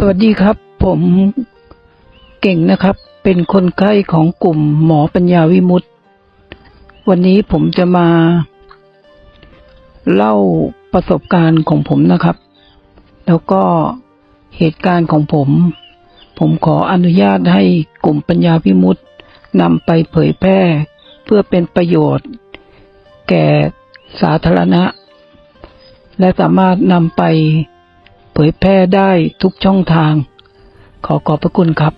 สวัสดีครับ ผมเก่งนะครับ เป็นคนไข้ของกลุ่มหมอปัญญาวิมุตติวันนี้ผมจะมา เล่าประสบการณ์ของผมนะครับ แล้วก็เหตุการณ์ของผม ผมขออนุญาตให้กลุ่มปัญญาวิมุตตินำไปเผยแพร่ เพื่อเป็นประโยชน์ แก่สาธารณะ และสามารถนำไป ผยแพร่ได้ทุกช่องทาง ขอขอบพระคุณครับ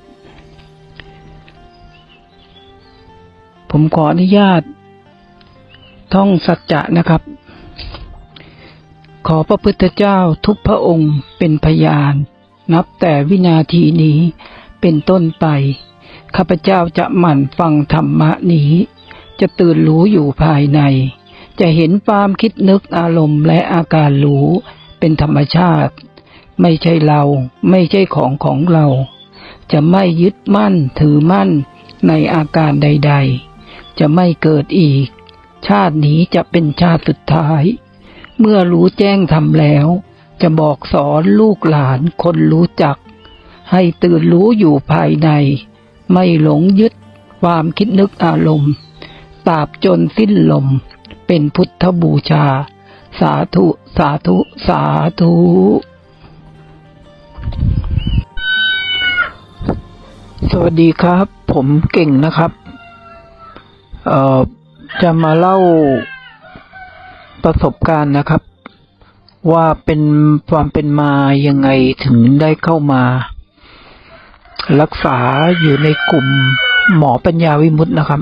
ผมขออนุญาต ท่องสัจจะนะครับ ขอพระพุทธเจ้าทุกพระองค์เป็นพยาน นับแต่วินาทีนี้เป็นต้นไป ข้าพเจ้าจะหมั่นฟังธรรมะนี้ จะตื่นรู้อยู่ภายใน จะเห็นความคิดนึกอารมณ์และอาการรู้เป็นธรรมชาติ ไม่ใช่เราไม่ใช่ของของเรา จะไม่ยึดมั่นถือมั่นในอาการใด ๆ จะไม่เกิดอีก ชาตินี้จะเป็นชาติสุดท้าย เมื่อรู้แจ้งทำแล้ว จะบอกสอนลูกหลานคนรู้จัก ให้ตื่นรู้อยู่ภายใน ไม่หลงยึดความคิดนึกอารมณ์ตราบจนสิ้นลม เป็นพุทธบูชา สาธุ สาธุ สาธุ สวัสดีครับ ผมเก่งนะครับ เอ่อ จะมาเล่าประสบการณ์นะครับ ว่าเป็นความเป็นมายังไงถึงได้เข้ามา รักษาอยู่ในกลุ่มหมอปัญญาวิมุตตินะครับ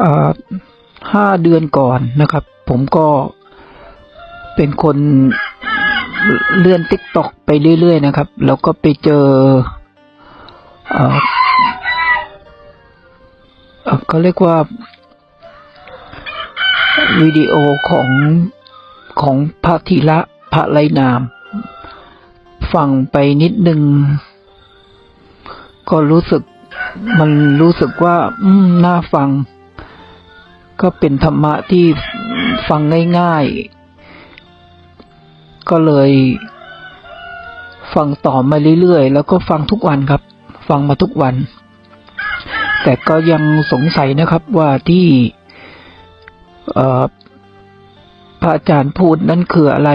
เอ่อห้าเดือนก่อนนะครับ ผมก็เป็นคน เลื่อนติ๊กตอกไปเรื่อยๆนะครับ แล้วก็ไปเจอเอ่อเอ่อก็เรียกว่าวิดีโอของของพระธีระพระไรนาม ฟังไปนิดนึง ก็รู้สึกมันรู้สึกว่า อืมน่าฟัง ก็เป็นธรรมะที่ฟังง่ายๆ ก็เลยฟังต่อมาเรื่อยๆ แล้วก็ฟังทุกวันครับ ฟังมาทุกวัน แต่ก็ยังสงสัยนะครับว่าที่พระอาจารย์พูดนั่นคืออะไร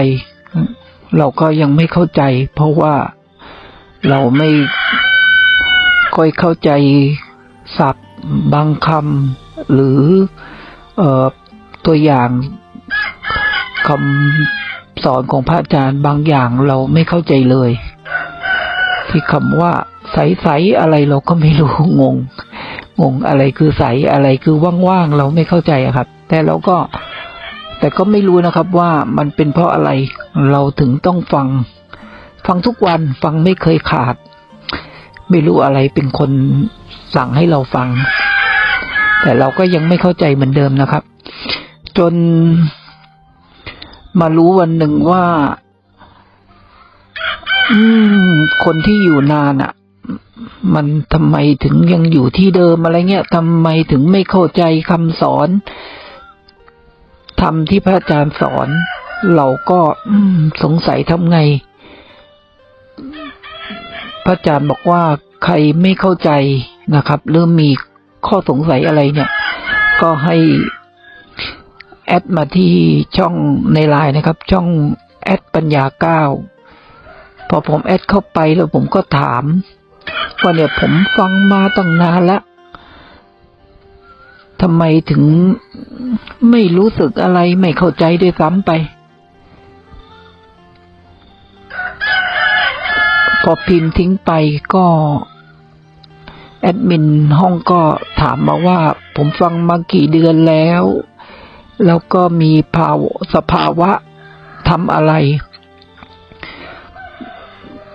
เราก็ยังไม่เข้าใจ เพราะว่าเราไม่ค่อยเข้าใจศัพท์บางคำหรืออตัวอย่างคำ สอนของพระอาจารย์บางอย่างเราไม่เข้าใจเลย ที่คำว่า ใสๆอะไรเราก็ไม่รู้งง งงอะไรคือใสอะไรคือว่างๆเราไม่เข้าใจอะครับ แต่เราก็ แต่ก็ไม่รู้นะครับว่ามันเป็นเพราะอะไรเราถึงต้องฟัง ฟังทุกวันฟังไม่เคยขาด ไม่รู้อะไรเป็นคนสั่งให้เราฟัง แต่เราก็ยังไม่เข้าใจเหมือนเดิมนะครับ จน มารู้วันหนึ่งว่า อืม คนที่อยู่นานอะ่ะ มันทำไมถึงยังอยู่ที่เดิมอะไรเงี้ยทำไมถึงไม่เข้าใจคำสอนทำที่พระอาจารย์สอน เราก็สงสัยทำไง พระอาจารย์บอกว่าใครไม่เข้าใจนะครับหรือมีข้อสงสัยอะไรเนี่ย ก็ให้ แอดมาที่ช่องในไลน์นะครับ ช่องแอดปัญญาเก้าพอผมแอดเข้าไปแล้วผมก็ถามว่าเนี่ยผมฟังมาตั้งนานแล้วทำไมถึงไม่รู้สึกอะไรไม่เข้าใจด้วยซ้ำไป พอพิมพ์ทิ้งไปก็ แอดมินห้องก็ถามมาว่า ผมฟังมากี่เดือนแล้ว แล้วก็มีภาวะสภาวะทำอะไร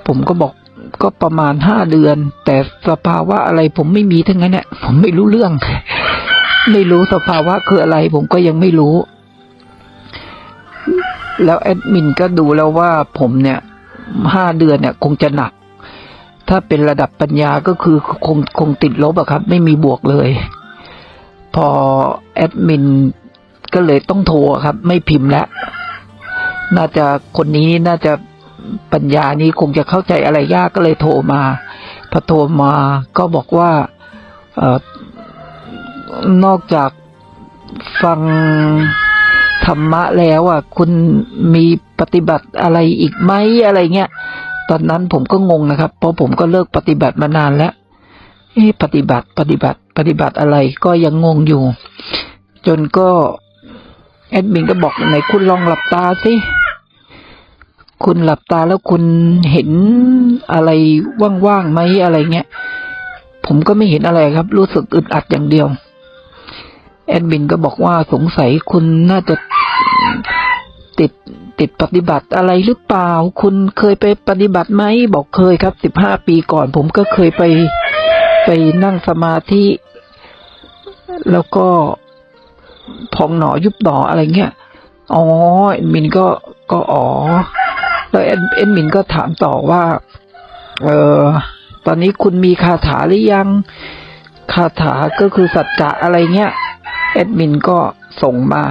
ผมก็บอกก็ประมาณห้าเดือน แต่สภาวะอะไร ผมไม่มีทั้งนั้นเนี่ยผมไม่รู้เรื่อง ไม่รู้สภาวะคืออะไร ผมก็ยังไม่รู้ แล้วแอดมินก็ดูแล้วว่าผมเนี่ยห้าเดือนเนี่ย คงจะหนัก ถ้าเป็นระดับปัญญาก็คือคงคงติดลบอะครับ ไม่มีบวกเลย พอแอดมิน ก็เลยต้องโทรครับ ไม่พิมพ์แล้วน่าจะคนนี้น่าจะปัญญานี้คงจะเข้าใจอะไรยากก็เลยโทรมาพอโทรมาก็บอกว่าออนอกจากฟังธรรมะแล้วอะคุณมีปฏิบัติอะไรอีกไหมอะไรเงี้ยตอนนั้นผมก็งงนะครับ เพราะผมก็เลิกปฏิบัติมานานแล้วเอ๊ปฏิบัติปฏิบัติ ปฏิบัติอะไรก็ยังงงอยู่ จนก็ แอดมินก็บอกไหนคุณลองหลับตาสิคุณหลับตาแล้วคุณเห็นอะไรว่างๆไหมอะไรเงี้ย ผมก็ไม่เห็นอะไรครับ รู้สึกอึดอัดอย่างเดียว แอดมินก็บอกว่าสงสัยคุณน่าจะติดติดปฏิบัติอะไรหรือเปล่า คุณเคยไปปฏิบัติไหมบอกเคยครับสิบห้าปีก่อน ผมก็เคยไปไปนั่งสมาธิ แล้วก็ พองหนอยุบหนออะไรเงี้ยอ๋อเอ็นมินก็ก็อ๋อแล้วเอ็นเอ็นมินก็ถามต่อว่า เออตอนนี้คุณมีคาถาหรือยังคาถาก็คือสัจจะอะไรเงี้ยแอดมินก็ส่งมา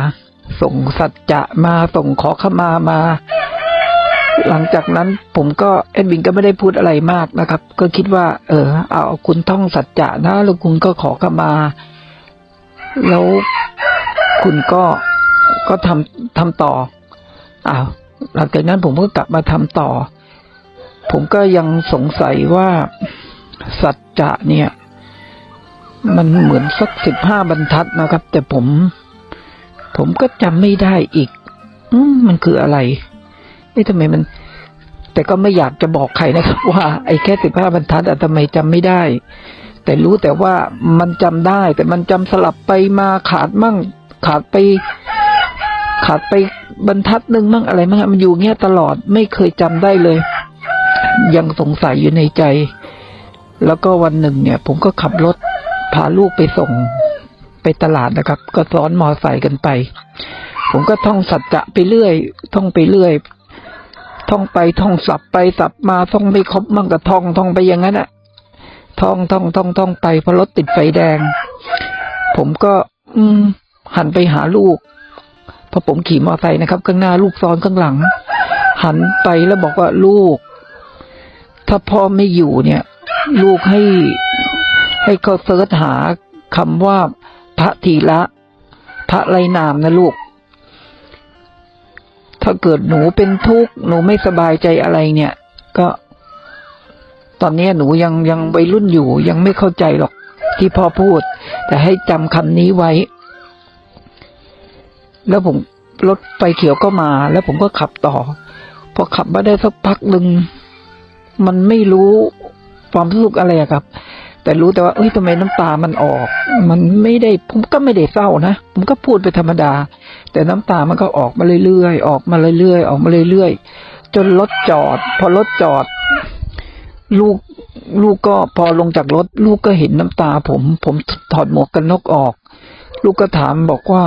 ส่งสัจจะมาส่งขอขมามา หลังจากนั้นผมก็แอดมินก็ไม่ได้พูดอะไรมากนะครับ ก็คิดว่า เออ เอาคุณท่องสัจจะนะแล้วคุณก็ขอขมา แล้ว คุณก็ก็ทำทำต่ออ้าวหลังจากนั้นผมก็กลับมาทำต่อ ผมก็ยังสงสัยว่าสัจจะเนี่ย มันเหมือนสักสิบห้าบรรทัดนะครับ แต่ผม ผมก็จำไม่ได้อีกอมมันคืออะไรเอ๊ะทำไมมัน แต่ก็ไม่อยากจะบอกใครนะครับ ว่าไอ้แค่สิบห้าบรรทัดอะทำไมจำไม่ได้ แต่รู้แต่ว่ามันจำได้ แต่มันจำสลับไปมาขาดมั่ง ขาดไป ขาดไปบรรทัดหนึ่งมั่งอะไรมั่งมันอยู่เงี้ยตลอดไม่เคยจำได้เลย ยังสงสัยอยู่ในใจ แล้วก็วันหนึ่งเนี่ย ผมก็ขับรถพาลูกไปส่งไปตลาดนะครับ ก็ซ้อนมอไซค์กันไป ผมก็ท่องสัจจะไปเรื่อย ท่องไปเรื่อย ท่องไปท่องสับไปสับมาท่องไม่ครบมั่งก็ท่องท่องไปอย่างนั้นอะท่องท่องท่องท่องไปพอรถติดไฟแดง ผมก็ อืม หันไปหาลูกพราะผมขี่มอเตอร์ไซค์นะครับ ข้างหน้าลูกซ้อนข้างหลัง หันไปแล้วบอกว่าลูก ถ้าพ่อไม่อยู่เนี่ย ลูกให้ให้เขาเสิร์ชหาคำว่า พระทีละ พระไรนามนะลูก ถ้าเกิดหนูเป็นทุกข์หนูไม่สบายใจอะไรเนี่ย ก็ ตอนนี้หนูยังยังวัยรุ่นอยู่ ยังไม่เข้าใจหรอกที่พ่อพูด แต่ให้จำคำนี้ไว้ แล้วผมรถไฟเขียวก็มา แล้วผมก็ขับต่อ พอขับมาได้สักพักหนึ่งมันไม่รู้ความรู้สึกอะไรครับ แต่รู้แต่ว่าเอ้ยทำไมน้ำตามันออก มันไม่ได้ผมก็ไม่ได้เศร้านะผมก็พูดไปธรรมดา แต่น้ำตามันก็ออกมาเรื่อยๆออกมาเรื่อยๆออกมาเรื่อยๆจนรถจอด พอรถจอด ลูกลูกก็พอลงจากรถ ลูกก็เห็นน้ำตาผม ผมถอดหมวกกันน็อกออก ลูกก็ถามบอกว่า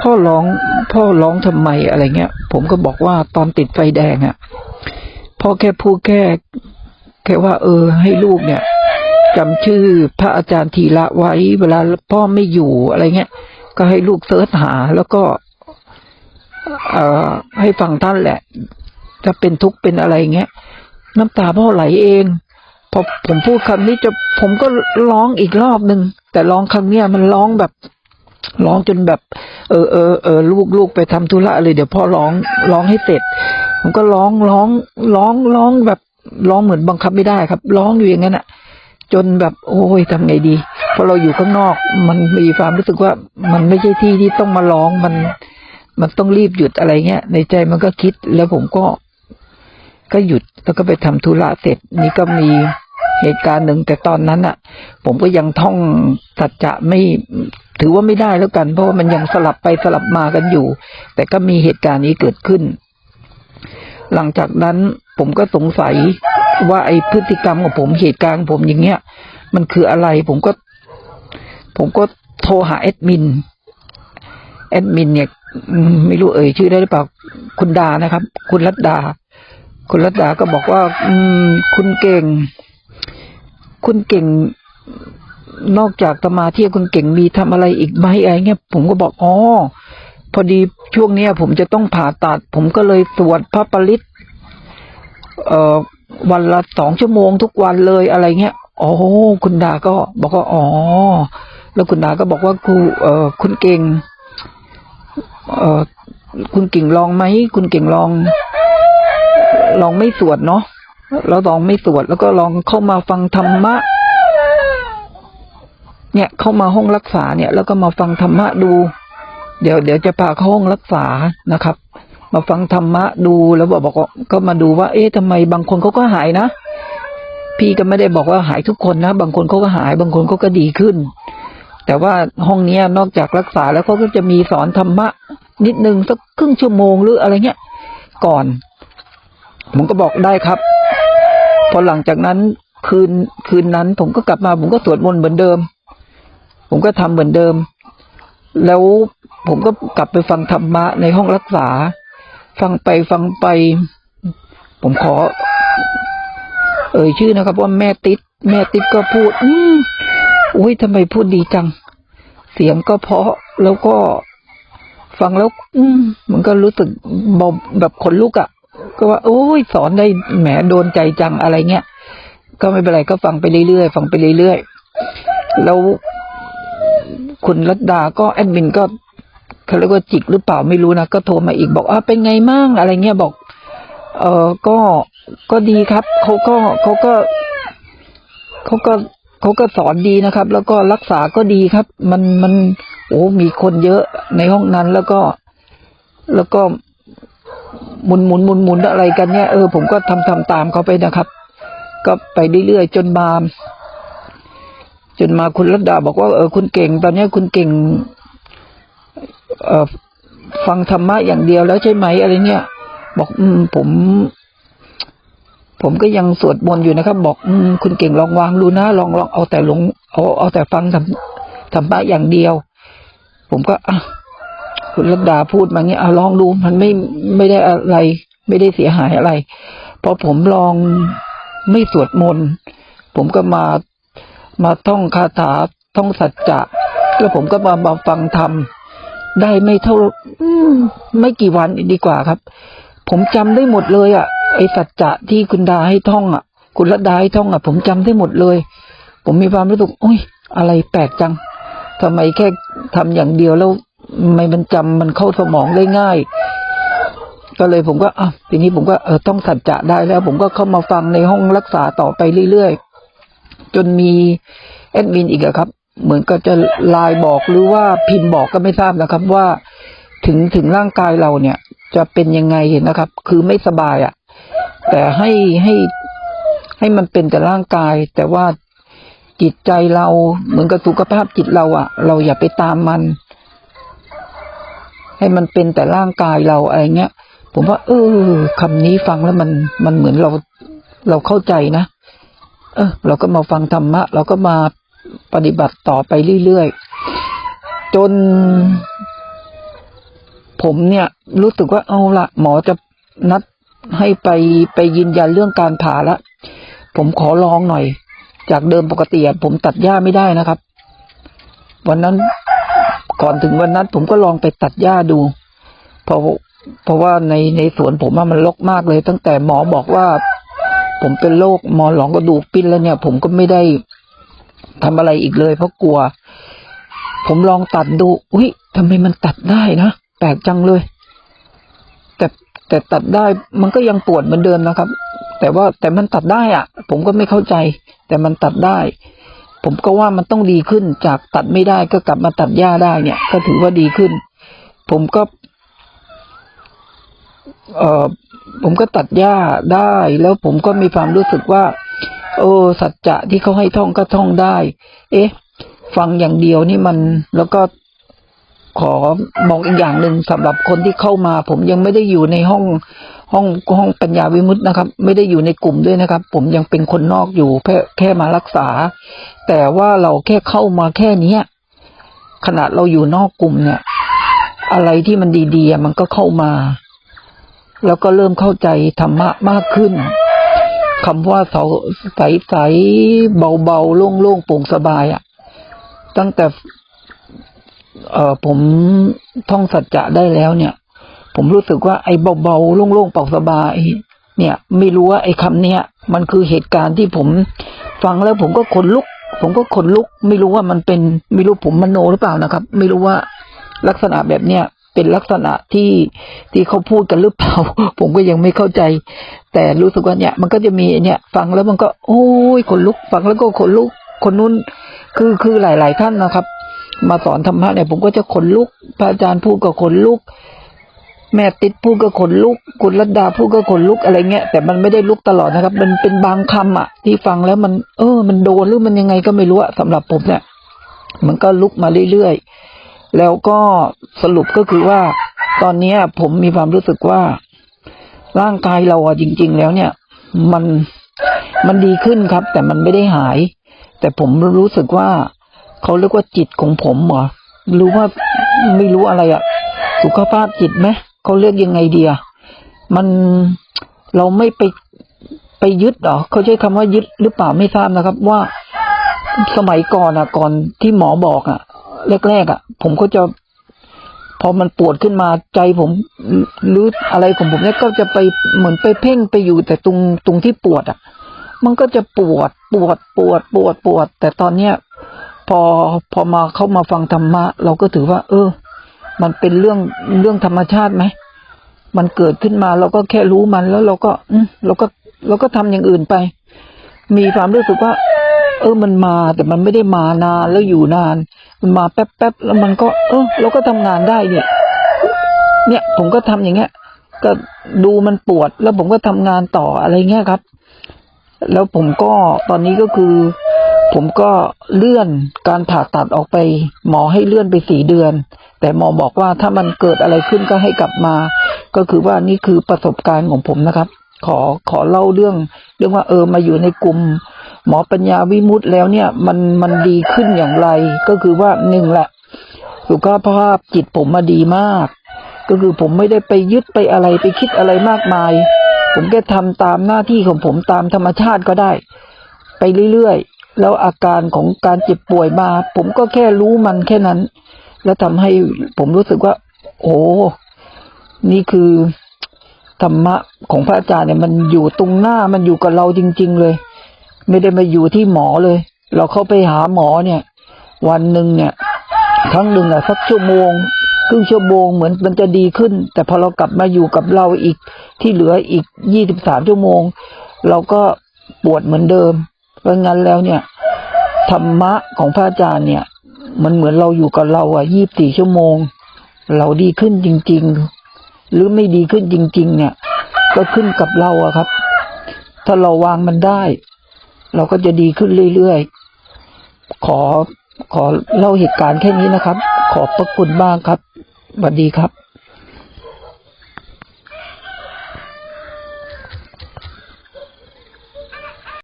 พ่อร้องพ่อร้องทำไมอะไรเงี้ย ผมก็บอกว่าตอนติดไฟแดงอะ่ะพ่อแค่พูดแค่แค่ว่า เออ ให้ลูกเนี่ยจำชื่อพระอาจารย์ทีละไว้ เวลาพ่อไม่อยู่อะไรเงี้ย ก็ให้ลูกเสิร์ชหา แล้วก็ เอ่อ ให้ฟังท่านแหละ จะเป็นทุกข์เป็นอะไรเงี้ย น้ำตาพ่อไหลเองพอผมพูดคำนี้จะผมก็ร้องอีกรอบหนึ่งแต่ร้องครั้งเนี้ยมันร้องแบบ ร้องจนแบบ เออเออเออลูกลูกไปทำธุระเลยเดี๋ยวพ่อร้องร้องให้เสร็จผมก็ร้องร้องร้องร้องแบบร้องเหมือนบังคับไม่ได้ครับ ร้องอยู่อย่างนั้นอะจนแบบ โอ้ยทำไงดีพอเราอยู่ข้างนอก มันมีความรู้สึกว่ามันไม่ใช่ที่ที่ต้องมาร้องมัน มันต้องรีบหยุดอะไรเงี้ย ในใจมันก็คิดแล้วผมก็ ก็หยุดแล้วก็ไปทำธุระเสร็จ นี่ก็มีเหตุการณ์หนึ่งแต่ตอนนั้นอะ่ะผมก็ยังท่องสัจจะไม่ ถือว่าไม่ได้แล้วกัน เพราะว่ามันยังสลับไปสลับมากันอยู่ แต่ก็มีเหตุการณ์นี้เกิดขึ้น หลังจากนั้นผมก็สงสัยว่าไอ้พฤติกรรมของผมเหตุการณ์ของผมอย่างเงี้ย มันคืออะไร ผมก็ ผมก็โทรหาแอดมินแอดมินเนี่ยไม่รู้เอ่ยชื่อได้หรือเปล่าคุณดานะครับ คุณรัตดา คุณรัตดาก็บอกว่า อืม คุณเก่ง คุณเก่ง นอกจากสมาธิคุณเก่งมีทำอะไรอีกไหมอะไรเงี้ยผมก็บอกอ๋อพอดีช่วงเนี้ย ผมจะต้องผ่าตัด ผมก็เลยสวดพระปริตเอ่อวันละสองชั่วโมงทุกวันเลยอะไรเงี้ยโอ๋อคุณดาก็บอกว่าอ๋อ แล้วคุณดาก็บอกว่าครูเอ่อคุณเก่ง เอ่อคุณเก่งลองไหมคุณเก่งลอง ลองไม่สวดเนาะแล้วลองไม่สวดแล้วก็ลองเข้ามาฟังธรรมะ เนี่ยเข้ามาห้องรักษาเนี่ย แล้วก็มาฟังธรรมะดู เดี๋ยวเดี๋ยวจะพาเข้าห้องรักษานะครับ มาฟังธรรมะดูแล้วบอกบอกก็มาดูว่า เอ๊ะทำไมบางคนเขาก็หายนะพี่ก็ไม่ได้บอกว่าหายทุกคนนะ บางคนเขาก็หาย บางคนเขาก็ดีขึ้น แต่ว่าห้องเนี้ยนอกจากรักษาแล้วเขาก็จะมีสอนธรรมะ นิดนึงสักครึ่งชั่วโมงหรืออะไรเงี้ยก่อน ผมก็บอกได้ครับ พอหลังจากนั้นคืนคืนนั้นผมก็กลับมาผมก็สวดมนต์เหมือนเดิม ผมก็ทำเหมือนเดิม แล้วผมก็กลับไปฟังธรรมะในห้องรักษา ฟังไปฟังไป ผมขอ เอ่ยชื่อนะครับ ว่าแม่ติ๊ดแม่ติ๊ดก็พูด อืมอุ้ยทำไมพูดดีจัง เสียงก็เพราะแล้วก็ฟังแล้ว อืมมันก็รู้สึกเบาแบบขนลุกอะ่ะ ก็ว่า โอ้ยสอนได้แหมโดนใจจังอะไรเงี้ยก็ไม่เป็นไรก็ฟังไปเรื่อยๆฟังไปเรื่อยๆแล้ว คุณรัตดาก็แอดมินก็เขาเรียกว่าจิกหรือเปล่าไม่รู้นะก็โทรมาอีกบอกอ่าเป็นไงมั่งอะไรเงี้ยบอก เออก็ก็ดีครับเขาก็เขาก็เขาก็เขาก็สอนดีนะครับ แล้วก็รักษาก็ดีครับ มันมัน โอ้มีคนเยอะในห้องนั้นแล้วก็ แล้วก็หมุนหมุนหมุนหมุนอะไรกันเนี่ยเออผมก็ทำทำตามเขาไปนะครับ ก็ไปเรื่อยๆจนมา จนมาคุณรัตดาบอกว่าเออคุณเก่ง ตอนนี้คุณเก่ง เออฟังธรรมะอย่างเดียวแล้วใช่ไหมอะไรเนี่ย บอก อืม ผม ผมก็ยังสวดมนต์อยู่นะครับ บอก อืม คุณเก่งลองวางดูนะลองลองเอาแต่หลงเอาเอาแต่ฟังธรรมธรรมะอย่างเดียว ผมก็อะคุณรัตดาพูดมาเงี้ยเอาลองดู มันไม่ไม่ได้อะไร ไม่ได้เสียหายอะไรพอผมลองไม่สวดมนต์ผมก็มา มาท่องคาถาท่องสัจจะแล้วผมก็มามาฟังธรรมได้ไม่เท่าไม่กี่วันดีกว่าครับ ผมจำได้หมดเลยอะ ไอสัจจะที่คุณดาให้ท่องอะ คุณรัดาให้ท่องอะ ผมจำได้หมดเลย ผมมีความรู้สึกโอ้ย อะไรแปลกจังทำไมแค่ทำอย่างเดียวแล้วไม่มันจำมันเข้าสมองได้ง่าย ก็เลยผมก็อะทีนี้ผมก็เออต้องสัจจะได้แล้ว ผมก็เข้ามาฟังในห้องรักษาต่อไปเรื่อยๆ จนมีแอดมินอีกอะครับ เหมือนก็จะไลน์บอกหรือว่าพิมพ์บอกก็ไม่ทราบนะครับว่าถึงถึงร่างกายเราเนี่ย จะเป็นยังไงนะครับ คือไม่สบายอะ่ะ แต่ให้ให้ให้มันเป็นแต่ร่างกาย แต่ว่าจิตใจเราเหมือนกับสุขภาพจิตเราอะ่ะ เราอย่าไปตามมัน ให้มันเป็นแต่ร่างกายเราอะไรเงี้ย ผมว่า เออคำนี้ฟังแล้วมันมันเหมือนเราเราเข้าใจนะ เออเราก็มาฟังธรรมะ เราก็มาปฏิบัติต่อไปเรื่อยๆ จน ผมเนี่ย รู้สึกว่าเอาละหมอจะนัดให้ไปไปยืนยันเรื่องการผ่าละผมขอลองหน่อย จากเดิมปกติผมตัดหญ้าไม่ได้นะครับ วันนั้นก่อนถึงวันนั้น ผมก็ลองไปตัดหญ้าดูเพราะเพราะว่าในในสวนผมว่ามันรกมากเลย ตั้งแต่หมอบอกว่า ผมเป็นโรคมอหลองกระดูกปิ้นแล้วเนี่ย ผมก็ไม่ได้ทำอะไรอีกเลย เพราะกลัว ผมลองตัดดูอุ้ยทำไมมันตัดได้นะแปลกจังเลย แต่แต่ตัดได้มันก็ยังปวดเหมือนเดิมนะครับ แต่ว่าแต่มันตัดได้อะผมก็ไม่เข้าใจ แต่มันตัดได้ ผมก็ว่ามันต้องดีขึ้นจากตัดไม่ได้ก็กลับมาตัดหญ้าได้เนี่ย ก็ถือว่าดีขึ้น ผมก็ เอ่อ ผมก็ตัดหญ้าได้ แล้วผมก็มีความรู้สึกว่า โอ้สัจจะที่เขาให้ท่องก็ท่องได้ เอ๊ะ ฟังอย่างเดียวนี่มันแล้วก็ขอบอกอีกอย่างหนึ่งสำหรับคนที่เข้ามา ผมยังไม่ได้อยู่ในห้องห้องห้องปัญญาวิมุตตินะครับ ไม่ได้อยู่ในกลุ่มด้วยนะครับ ผมยังเป็นคนนอกอยู่แค่แค่มารักษา แต่ว่าเราแค่เข้ามาแค่เนี้ยขนาดเราอยู่นอกกลุ่มเนี่ย อะไรที่มันดีๆมันก็เข้ามา แล้วก็เริ่มเข้าใจธรรมะมากขึ้นคำว่าเสาใสๆเบาๆโล่งๆโปร่งสบายอะ่ะ ตั้งแต่เออผมท่องสัจจะได้แล้วเนี่ย ผมรู้สึกว่าไอ้เบาๆโล่งๆเป่าสบาย เนี่ย ไม่รู้ว่าไอ้คำเนี้ย มันคือเหตุการณ์ที่ผมฟังแล้วผมก็ขนลุก ผมก็ขนลุก ไม่รู้ว่ามันเป็นไม่รู้ผมมโนหรือเปล่านะครับ ไม่รู้ว่าลักษณะแบบเนี้ย เป็นลักษณะที่ที่เขาพูดกันหรือเปล่า ผมก็ยังไม่เข้าใจ แต่รู้สึกว่าเนี่ย มันก็จะมีเนี่ย ฟังแล้วมันก็ โอ้ยขนลุก ฟังแล้วก็ขนลุก คนนู้นคือคือหลาย ๆ ท่านนะครับ มาสอนธรรมะเนี่ย ผมก็จะขนลุกพระอาจารย์พูดก็ขนลุก แม่ติดพูดก็ขนลุกคุณรัตดาพูดก็ขนลุกอะไรเงี้ยแต่มันไม่ได้ลุกตลอดนะครับ มันเป็นบางคำอะ ที่ฟังแล้วมัน เออ มันโดนหรือมันยังไงก็ไม่รู้อะสำหรับผมเนี่ยมันก็ลุกมาเรื่อยๆ แล้วก็สรุปก็คือว่า ตอนนี้ผมมีความรู้สึกว่า ร่างกายเราอะจริง ๆ แล้วเนี่ย มันมันดีขึ้นครับ แต่มันไม่ได้หาย แต่ผมรู้สึกว่าเขาเรียกว่าจิตของผมเหรอรู้ว่าไม่รู้อะไรอะสุขภาพจิตไหมเขาเรียกยังไงเดียมันเราไม่ไปไปยึดหรอเขาใช้คำว่ายึดหรือเปล่าไม่ทราบนะครับ ว่าสมัยก่อนอะก่อนที่หมอบอกอะ แรกๆอะผมก็จะ พอมันปวดขึ้นมาใจผมหรืออะไรของผมเนี่ยก็จะไปเหมือนไปเพ่งไปอยู่ แต่ตรงตรงที่ปวดอะ มันก็จะปวดปวดปวดปวดปวด แต่ตอนเนี้ยพอพอมาเข้ามาฟังธรรมะ เราก็ถือว่า เออ มันเป็นเรื่องเรื่องธรรมชาติไหมมันเกิดขึ้นมาเราก็แค่รู้มันแล้วเราก็ อืเราก็เราก็ทำอย่างอื่นไป มีความรู้สึกว่า เออมันมาแต่มันไม่ได้มานานแล้วอยู่นาน มันมาแป๊บๆแล้วมันก็ เออเราก็ทำงานได้เนี่ย เนี่ยผมก็ทำอย่างเงี้ย ก็ดูมันปวด แล้วผมก็ทำงานต่ออะไรเงี้ยครับ แล้วผมก็ตอนนี้ก็คือ ผมก็เลื่อนการผ่าตัดออกไป หมอให้เลื่อนไปสี่เดือน แต่หมอบอกว่าถ้ามันเกิดอะไรขึ้นก็ให้กลับมา ก็คือว่านี่คือประสบการณ์ของผมนะครับ ขอขอเล่าเรื่อง เรื่องว่าเออมาอยู่ในกลุ่ม หมอปัญญาวิมุตต์แล้วเนี่ย มันมันดีขึ้นอย่างไร ก็คือว่าหนึ่งแหละสุขภาพจิตผมมาดีมาก ก็คือผมไม่ได้ไปยึดไปอะไรไปคิดอะไรมากมาย ผมแค่ทำตามหน้าที่ของผมตามธรรมชาติก็ได้ ไปเรื่อยๆ แล้วอาการของการเจ็บป่วยมา ผมก็แค่รู้มันแค่นั้น แล้วทำให้ผมรู้สึกว่า โอ้นี่คือธรรมะของพระอาจารย์เนี่ยมันอยู่ตรงหน้ามันอยู่กับเราจริง ๆ เลย ไม่ได้มาอยู่ที่หมอเลย เราเข้าไปหาหมอเนี่ย วันหนึ่งเนี่ยครั้งหนึ่งอะสักชั่วโมงครึ่งชั่วโมงเหมือนมันจะดีขึ้น แต่พอเรากลับมาอยู่กับเราอีกที่เหลืออีกยี่สิบสามชั่วโมง เราก็ปวดเหมือนเดิม เพราะงั้นแล้วเนี่ยธรรมะของพระอาจารย์เนี่ย มันเหมือนเราอยู่กับเราอะยี่บสี่ชั่วโมง เราดีขึ้นจริง ๆ หรือไม่ดีขึ้นจริง ๆ เนี่ย ก็ขึ้นกับเราอะครับ ถ้าเราวางมันได้ เราก็จะดีขึ้นเรื่อยๆ ขอขอเล่าเหตุการณ์แค่นี้นะครับ ขอบพระคุณมากครับสวัสดีครับ